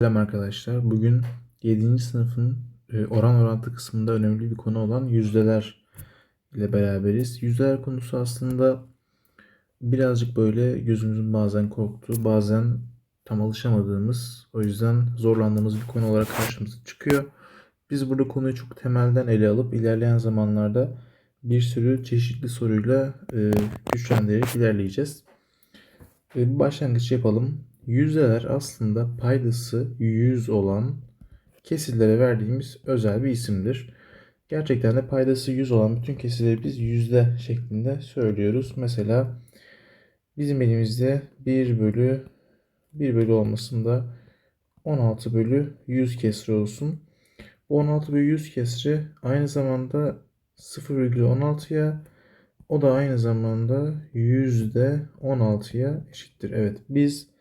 Selam arkadaşlar. Bugün 7. sınıfın e, oran orantı kısmında önemli bir konu olan yüzdeler ile beraberiz. Yüzdeler konusu aslında birazcık böyle gözümüzün bazen korktuğu, bazen tam alışamadığımız, o yüzden zorlandığımız bir konu olarak karşımıza çıkıyor. Biz burada konuyu çok temelden ele alıp ilerleyen zamanlarda bir sürü çeşitli soruyla e, güçlendirerek ilerleyeceğiz. E, bir başlangıç yapalım. Yüzdeler aslında paydası 100 olan kesirlere verdiğimiz özel bir isimdir. Gerçekten de paydası 100 olan bütün kesirleri biz yüzde şeklinde söylüyoruz. Mesela bizim elimizde 1 bölü 1 bölü olmasında 16 bölü 100 kesri olsun. Bu 16 bölü 100 kesri aynı zamanda 0,16'ya o da aynı zamanda yüzde 16'ya eşittir. Evet biz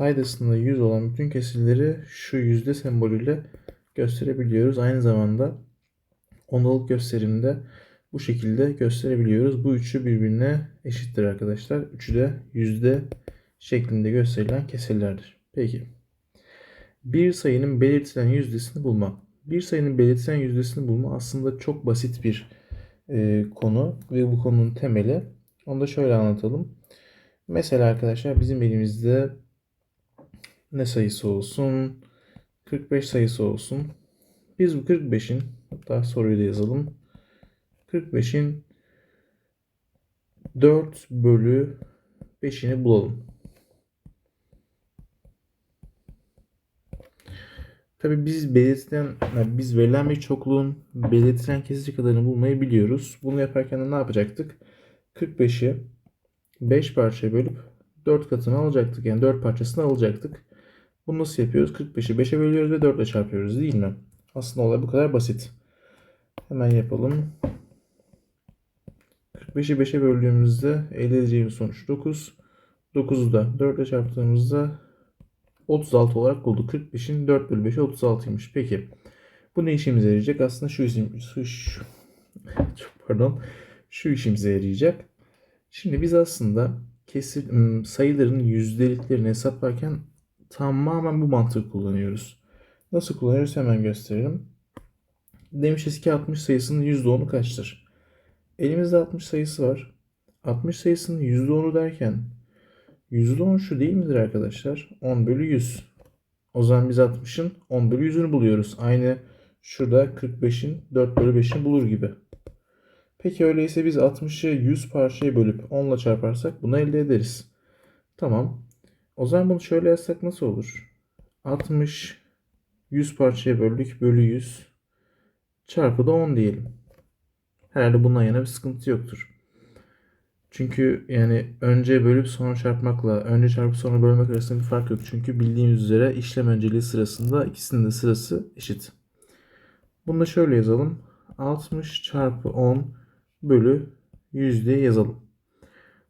paydasında 100 olan bütün kesirleri şu yüzde sembolüyle gösterebiliyoruz. Aynı zamanda ondalık gösterimde bu şekilde gösterebiliyoruz. Bu üçü birbirine eşittir arkadaşlar. Üçü de yüzde şeklinde gösterilen kesirlerdir. Peki. Bir sayının belirtilen yüzdesini bulma. Bir sayının belirtilen yüzdesini bulma aslında çok basit bir e, konu ve bu konunun temeli. Onu da şöyle anlatalım. Mesela arkadaşlar bizim elimizde ne sayısı olsun? 45 sayısı olsun. Biz bu 45'in hatta soruyu da yazalım. 45'in 4 bölü 5'ini bulalım. Tabi biz belirtilen, yani biz verilen bir çokluğun belirtilen kesici kadarını bulmayı biliyoruz. Bunu yaparken de ne yapacaktık? 45'i 5 parçaya bölüp 4 katını alacaktık. Yani 4 parçasını alacaktık. Bunu nasıl yapıyoruz? 45'i 5'e bölüyoruz ve 4 ile çarpıyoruz değil mi? Aslında olay bu kadar basit. Hemen yapalım. 45'i 5'e böldüğümüzde elde edeceğimiz sonuç 9. 9'u da 4 ile çarptığımızda 36 olarak bulduk. 45'in 4 bölü 5'i 36'ymış. Peki. Bu ne işimize yarayacak? Aslında şu işim, şu, şu, çok pardon. Şu işimize yarayacak. Şimdi biz aslında kesir, sayıların yüzdeliklerini hesaplarken tamamen bu mantığı kullanıyoruz. Nasıl kullanıyoruz hemen gösterelim. Demişiz ki 60 sayısının %10'u kaçtır? Elimizde 60 sayısı var. 60 sayısının %10'u derken %10 şu değil midir arkadaşlar? 10 bölü 100. O zaman biz 60'ın 10 bölü 100'ünü buluyoruz. Aynı şurada 45'in 4 bölü 5'ini bulur gibi. Peki öyleyse biz 60'ı 100 parçaya bölüp 10 ile çarparsak bunu elde ederiz. Tamam. O zaman bunu şöyle yazsak nasıl olur? 60 100 parçaya böldük bölü 100 çarpı da 10 diyelim. Herhalde bundan yana bir sıkıntı yoktur. Çünkü yani önce bölüp sonra çarpmakla önce çarpıp sonra bölmek arasında bir fark yok. Çünkü bildiğimiz üzere işlem önceliği sırasında ikisinin de sırası eşit. Bunu da şöyle yazalım. 60 çarpı 10 bölü 100 diye yazalım.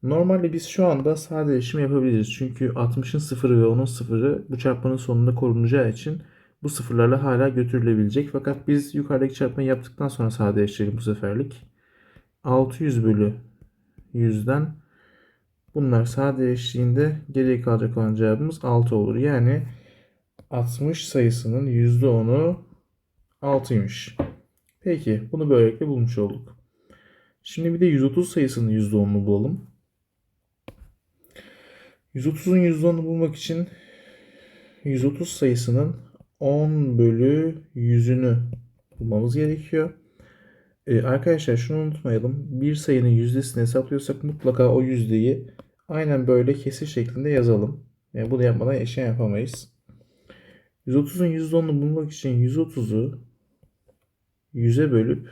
Normalde biz şu anda sadeleşim yapabiliriz. Çünkü 60'ın sıfırı ve 10'un sıfırı bu çarpmanın sonunda korunacağı için bu sıfırlarla hala götürülebilecek. Fakat biz yukarıdaki çarpmayı yaptıktan sonra sadeleştirelim bu seferlik. 600 bölü 100'den bunlar sadeleştiğinde geriye kalacak olan cevabımız 6 olur. Yani 60 sayısının %10'u 6'ymış. Peki bunu böylelikle bulmuş olduk. Şimdi bir de 130 sayısının %10'unu bulalım. 130'un %10'unu bulmak için 130 sayısının 10 bölü 100'ünü bulmamız gerekiyor. Ee, arkadaşlar şunu unutmayalım. Bir sayının yüzdesini hesaplıyorsak mutlaka o yüzdeyi aynen böyle kesir şeklinde yazalım. Yani bunu yapmadan eşya yapamayız. 130'un %10'unu bulmak için 130'u 100'e bölüp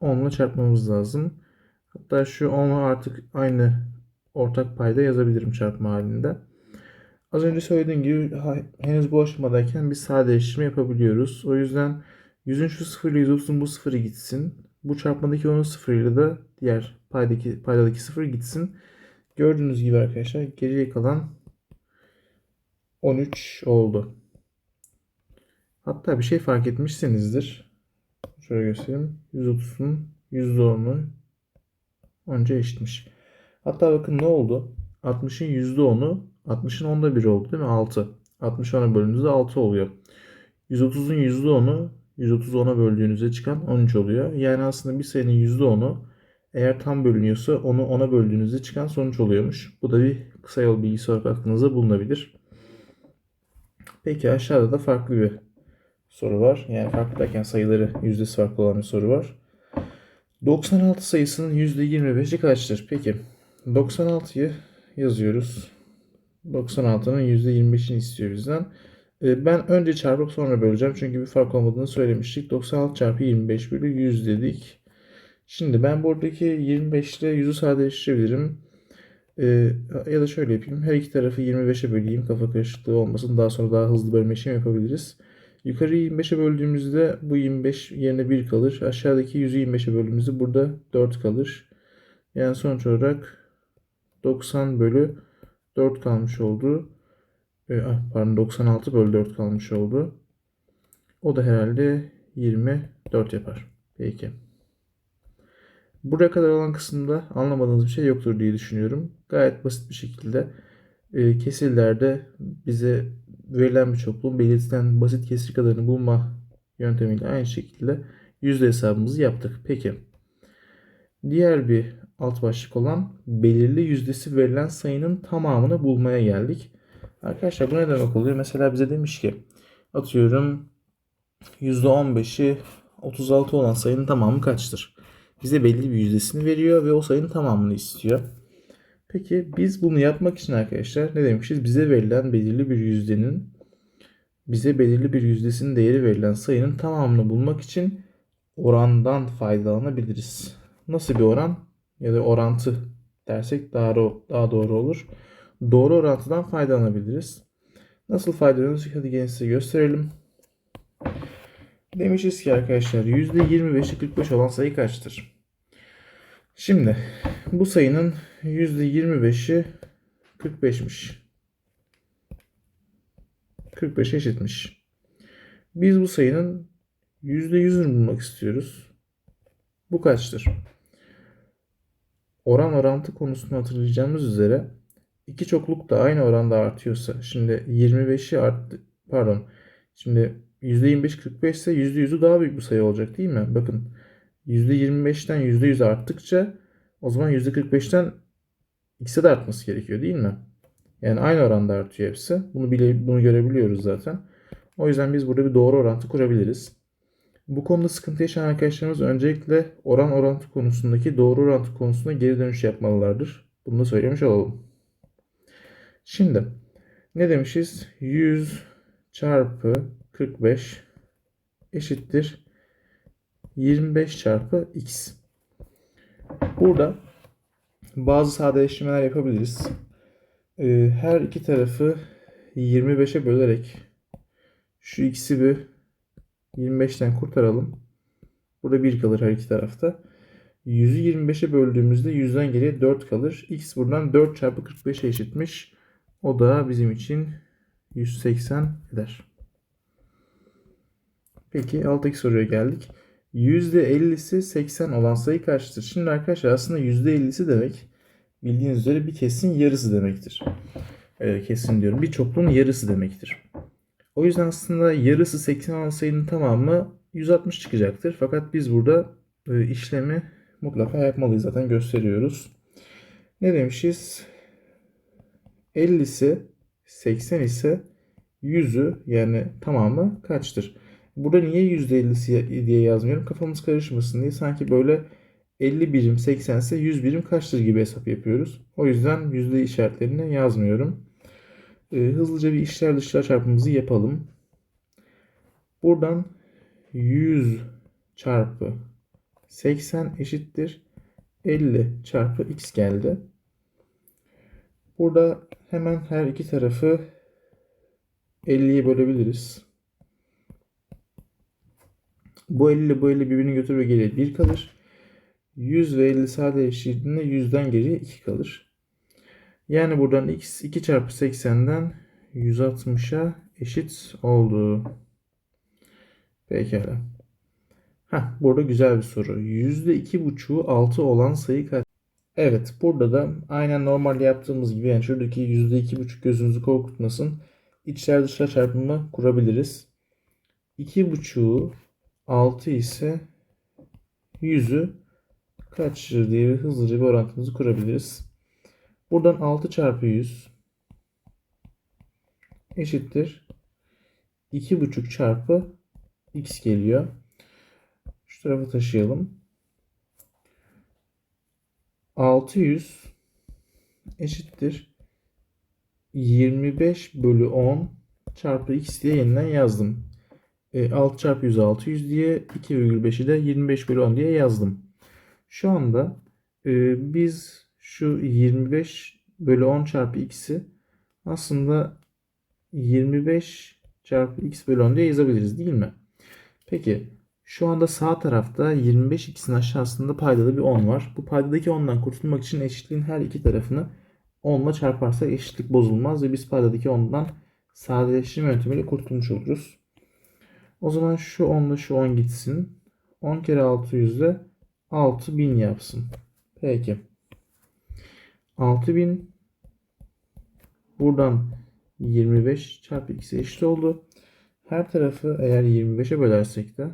10 ile çarpmamız lazım. Hatta şu 10'u artık aynı ortak payda yazabilirim çarpma halinde. Az önce söylediğim gibi henüz bu aşamadayken biz sadeleştirme yapabiliyoruz. O yüzden 100'ün şu sıfırla 130'un bu sıfırı gitsin. Bu çarpmadaki 10'un sıfırıyla da diğer paydaki, paydadaki sıfır gitsin. Gördüğünüz gibi arkadaşlar geriye kalan 13 oldu. Hatta bir şey fark etmişsinizdir. Şöyle göstereyim. 130'un %10'u önce eşitmiş. Hatta bakın ne oldu? 60'ın %10'u 60'ın onda biri oldu değil mi? 6. 60 10'a böldüğünüzde 6 oluyor. 130'un %10'u 130'u 10'a böldüğünüzde çıkan 13 oluyor. Yani aslında bir sayının %10'u eğer tam bölünüyorsa onu 10'a böldüğünüzde çıkan sonuç oluyormuş. Bu da bir kısa yol bilgisi olarak aklınıza bulunabilir. Peki aşağıda da farklı bir soru var. Yani farklı derken sayıları yüzdesi farklı olan bir soru var. 96 sayısının %25'i kaçtır? Peki 96'yı yazıyoruz. 96'nın %25'ini istiyor bizden. Ee, Ben önce çarpıp sonra böleceğim. Çünkü bir fark olmadığını söylemiştik. 96 çarpı 25 bölü 100 dedik. Şimdi ben buradaki 25 ile 100'ü sadeleştirebilirim. Ee, ya da şöyle yapayım. Her iki tarafı 25'e böleyim. Kafa karışıklığı olmasın. Daha sonra daha hızlı bölme işlemi yapabiliriz. Yukarıyı 25'e böldüğümüzde bu 25 yerine 1 kalır. Aşağıdaki 100'ü 25'e böldüğümüzde burada 4 kalır. Yani sonuç olarak 90 bölü 4 kalmış oldu. Ee, ah, pardon 96 bölü 4 kalmış oldu. O da herhalde 24 yapar. Peki. Buraya kadar olan kısımda anlamadığınız bir şey yoktur diye düşünüyorum. Gayet basit bir şekilde e, kesirlerde bize verilen bir çokluğun belirtilen basit kesir kadarını bulma yöntemiyle aynı şekilde yüzde hesabımızı yaptık. Peki. Diğer bir alt başlık olan belirli yüzdesi verilen sayının tamamını bulmaya geldik. Arkadaşlar bu ne demek oluyor? Mesela bize demiş ki atıyorum %15'i 36 olan sayının tamamı kaçtır? Bize belli bir yüzdesini veriyor ve o sayının tamamını istiyor. Peki biz bunu yapmak için arkadaşlar ne demişiz? Bize verilen belirli bir yüzdenin bize belirli bir yüzdesinin değeri verilen sayının tamamını bulmak için orandan faydalanabiliriz. Nasıl bir oran? Ya da orantı dersek daha, ro- daha doğru olur. Doğru orantıdan faydalanabiliriz. Nasıl faydalanıyoruz? Hadi gelin size gösterelim. Demişiz ki arkadaşlar %25'i 45 olan sayı kaçtır? Şimdi bu sayının %25'i 45'miş. 45 eşitmiş. Biz bu sayının %100'ünü bulmak istiyoruz. Bu kaçtır? Oran orantı konusunu hatırlayacağımız üzere iki çokluk da aynı oranda artıyorsa şimdi 25'i arttı pardon şimdi %25 45 ise %100'ü daha büyük bir sayı olacak değil mi? Bakın %25'ten %100 arttıkça o zaman %45'ten x'e de artması gerekiyor değil mi? Yani aynı oranda artıyor hepsi. Bunu bile bunu görebiliyoruz zaten. O yüzden biz burada bir doğru orantı kurabiliriz. Bu konuda sıkıntı yaşayan arkadaşlarımız öncelikle oran orantı konusundaki doğru orantı konusunda geri dönüş yapmalılardır. Bunu da söylemiş olalım. Şimdi ne demişiz? 100 çarpı 45 eşittir 25 çarpı x. Burada bazı sadeleştirmeler yapabiliriz. Ee, Her iki tarafı 25'e bölerek şu x'i bir 25'ten kurtaralım. Burada 1 kalır her iki tarafta. 100'ü 25'e böldüğümüzde 100'den geriye 4 kalır. X buradan 4 çarpı 45'e eşitmiş. O da bizim için 180 eder. Peki alttaki soruya geldik. %50'si 80 olan sayı kaçtır? Şimdi arkadaşlar aslında %50'si demek bildiğiniz üzere bir kesin yarısı demektir. Ee, kesin diyorum. Bir çokluğun yarısı demektir. O yüzden aslında yarısı 80 olan sayının tamamı 160 çıkacaktır. Fakat biz burada e, işlemi mutlaka yapmalıyız. Zaten gösteriyoruz. Ne demişiz? 50'si 80 ise 100'ü yani tamamı kaçtır? Burada niye %50'si diye yazmıyorum? Kafamız karışmasın diye. Sanki böyle 50 birim 80 ise 100 birim kaçtır gibi hesap yapıyoruz. O yüzden yüzde işaretlerini yazmıyorum. Ee, hızlıca bir işler dışlar çarpımımızı yapalım. Buradan 100 çarpı 80 eşittir 50 çarpı x geldi. Burada hemen her iki tarafı 50'ye bölebiliriz. Bu 50 ile bu 50 birbirini götür ve geriye 1 kalır. 100 ve 50 sadeleştirdiğinde 100'den geriye 2 kalır. Yani buradan x 2 çarpı 80'den 160'a eşit oldu. Pekala. Heh, burada güzel bir soru. %2,5'u 6 olan sayı kaç? Evet burada da aynen normal yaptığımız gibi yani şuradaki %2,5 gözünüzü korkutmasın. içler dışlar çarpımı kurabiliriz. 2.5'u 6 ise 100'ü kaçtır diye hızlıca bir orantımızı kurabiliriz. Buradan 6 çarpı 100 eşittir 2.5 çarpı x geliyor. Şu tarafa taşıyalım. 600 eşittir 25 bölü 10 çarpı x diye yeniden yazdım. E, 6 çarpı 100 600 diye 2,5'i de 25 bölü 10 diye yazdım. Şu anda e, biz şu 25 bölü 10 çarpı x'i aslında 25 çarpı x bölü 10 diye yazabiliriz değil mi? Peki şu anda sağ tarafta 25x'in aşağısında paydalı bir 10 var. Bu paydadaki 10'dan kurtulmak için eşitliğin her iki tarafını 10 ile çarparsak eşitlik bozulmaz ve biz paydadaki 10'dan sadeleştirme yöntemiyle kurtulmuş oluruz. O zaman şu 10 ile şu 10 gitsin. 10 kere 600 de 6000 yapsın. Peki. 6000 buradan 25 çarpı x'e eşit oldu. Her tarafı eğer 25'e bölersek de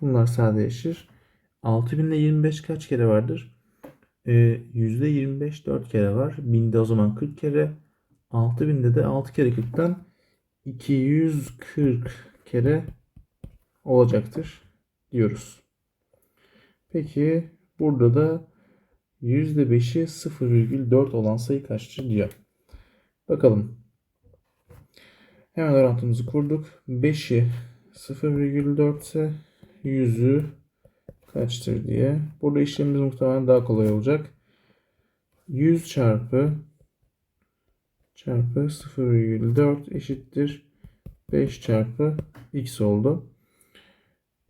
bunlar sadeleşir. 6000 ile 25 kaç kere vardır? Ee, %25 4 kere var. 1000'de o zaman 40 kere. 6000'de de 6 kere 40'tan 240 kere olacaktır diyoruz. Peki burada da %5'i 0,4 olan sayı kaçtır diyor. Bakalım. Hemen orantımızı kurduk. 5'i 0,4 ise 100'ü kaçtır diye. Burada işlemimiz muhtemelen daha kolay olacak. 100 çarpı çarpı 0,4 eşittir 5 çarpı x oldu.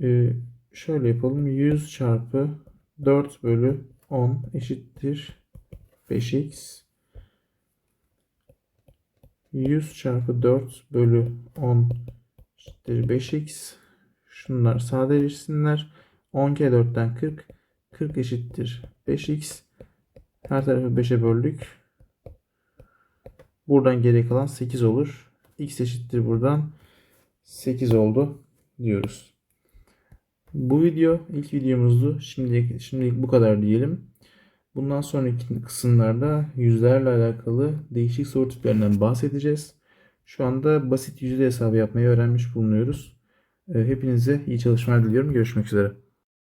Ee, şöyle yapalım. 100 çarpı 4 bölü 10 eşittir 5x. 100 çarpı 4 bölü 10 eşittir 5x. Şunlar sadeleşsinler. 10 kere 4'ten 40. 40 eşittir 5x. Her tarafı 5'e böldük. Buradan geriye kalan 8 olur. x eşittir buradan 8 oldu diyoruz. Bu video ilk videomuzdu. Şimdilik, şimdilik bu kadar diyelim. Bundan sonraki kısımlarda yüzlerle alakalı değişik soru tiplerinden bahsedeceğiz. Şu anda basit yüzde hesabı yapmayı öğrenmiş bulunuyoruz. Hepinize iyi çalışmalar diliyorum. Görüşmek üzere.